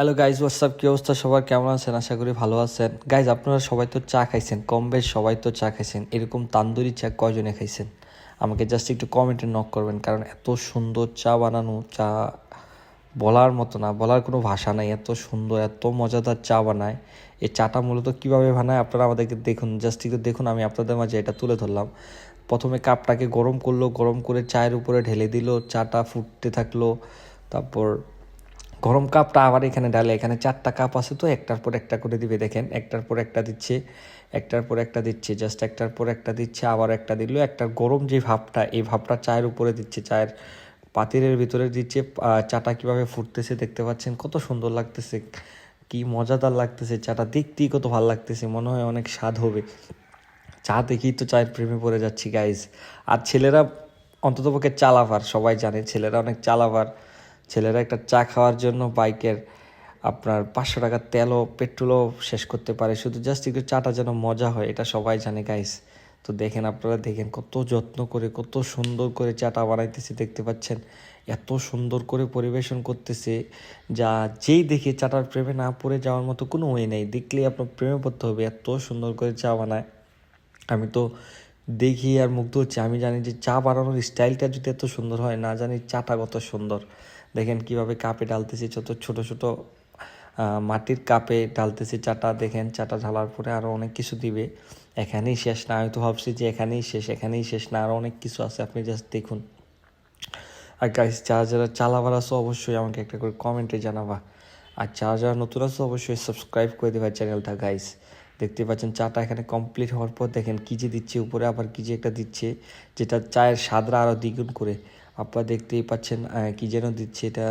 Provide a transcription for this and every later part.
Hello guys WhatsApp কী অবস্থা? সবার কেমন আছেন? আশা করি ভালো আছেন। গাইজ আপনারা সবাই তো চা খাইছেন। কম বেশ সবাই তো চা খাইছেন। এরকম তান্দুরি চা কয়জনে খাইছেন? আমাকে জাস্ট একটু কমেন্টে নক করবেন। কারণ এত সুন্দর চা বানানো, চা বলার মতো না, বলার কোনো ভাষা নাই। এত সুন্দর, এত মজাদার চা বানায়। এই চাটা মূলত কীভাবে বানায় আপনারা আমাদেরকে দেখুন। জাস্ট একটু দেখুন, আমি আপনাদের মাঝে এটা তুলে ধরলাম। প্রথমে কাপটাকে গরম করল, গরম করে চায়ের উপরে ঢেলে দিল। চাটা ফুটতে থাকল। তারপর গরম কাপটা আবার এখানে ডালে এখানে চারটা কাপ আছে তো, একটার পর একটা করে দিবে, দেখেন, একটার পর একটা দিচ্ছে, একটার পর একটা দিচ্ছে জাস্ট একটার পর একটা দিচ্ছে, আবার একটা দিল, একটা গরম যে ভাবটা, এই ভাবটা চায়ের উপরে দিচ্ছে, চায়ের পাতিলের ভিতরে দিচ্ছে চাটা কীভাবে ফুটতেছে দেখতে পাচ্ছেন, কত সুন্দর লাগতেছে, কি মজাদার লাগতেছে, চাটা দেখতেই কত ভালো লাগতেছে, মনে হয় অনেক স্বাদ হবে। চা দেখেই তো চায়ের প্রেমে পড়ে যাচ্ছি গাইজ আর ছেলেরা অন্ততপক্ষে চালাভার সবাই জানে, ছেলেরা অনেক চালাভার ছেলেরা একটা চা খাওয়ার জন্য বাইকের আপনার পাঁচশো টাকার তেলও, পেট্রোলও শেষ করতে পারে। শুধু জাস্ট একটু চাটা যেন মজা হয়, এটা সবাই জানে গাইস তো দেখেন আপনারা, দেখেন কত যত্ন করে, কত সুন্দর করে চাটা বানাইতেছে, দেখতে পাচ্ছেন? এত সুন্দর করে পরিবেশন করতেছে, যা যেই দেখে চাটার প্রেমে না পড়ে যাওয়ার মতো কোনো ওয়ে নেই। দেখলেই আপনার প্রেমে পড়তে হবে, এত সুন্দর করে চা বানায়। আমি তো দেখি আর মুগ্ধ হচ্ছে। আমি জানি যে চা বানানোর স্টাইলটা যদি এত সুন্দর হয়, না জানি চাটা কত সুন্দর। দেখেন কীভাবে কাপে ডালতেছি, ছোট ছোট ছোট মাটির কাপে ডালতেছি চাটা। দেখেন চাটা ঢালার পরে আরও অনেক কিছু দিবে। এখানেই শেষ না, আমি তো ভাবছি যে এখানেই শেষ এখানেই শেষ না আরও অনেক কিছু আছে, আপনি জাস্ট দেখুন। আর গাইস যারা যারা চালাবার আছো অবশ্যই আমাকে একটা করে কমেন্টে জানাবা। আর যারা যারা নতুন আছো অবশ্যই সাবস্ক্রাইব করে দেবা চ্যানেলটা গাইস দেখতে পাচ্ছেন চাটা এখানে কমপ্লিট হওয়ার পর দেখেন কী যে দিচ্ছে, উপরে আবার কী যে একটা দিচ্ছে, যেটা চায়ের স্বাদরা আরও দ্বিগুণ করে। আপনারা দেখতেই পাচ্ছেন কি যেন দিচ্ছে এটা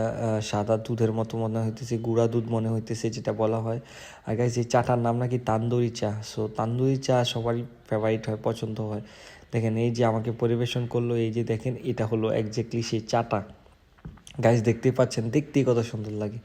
সাদা দুধের মতো মনে হইতেছে, গুঁড়া দুধ মনে হইতেছে যেটা বলা হয়। আর গাইস এই চাটার নাম নাকি তান্দুরি চা। সো তান্দুরি চা সবারই ফেভারিট হয়, পছন্দ হয়। দেখেন এই যে আমাকে পরিবেশন করল, এই যে দেখেন এটা হলো একজ্যাক্টলি সেই চাটা। গাইস দেখতেই পাচ্ছেন, দেখতেই কত সুন্দর লাগে।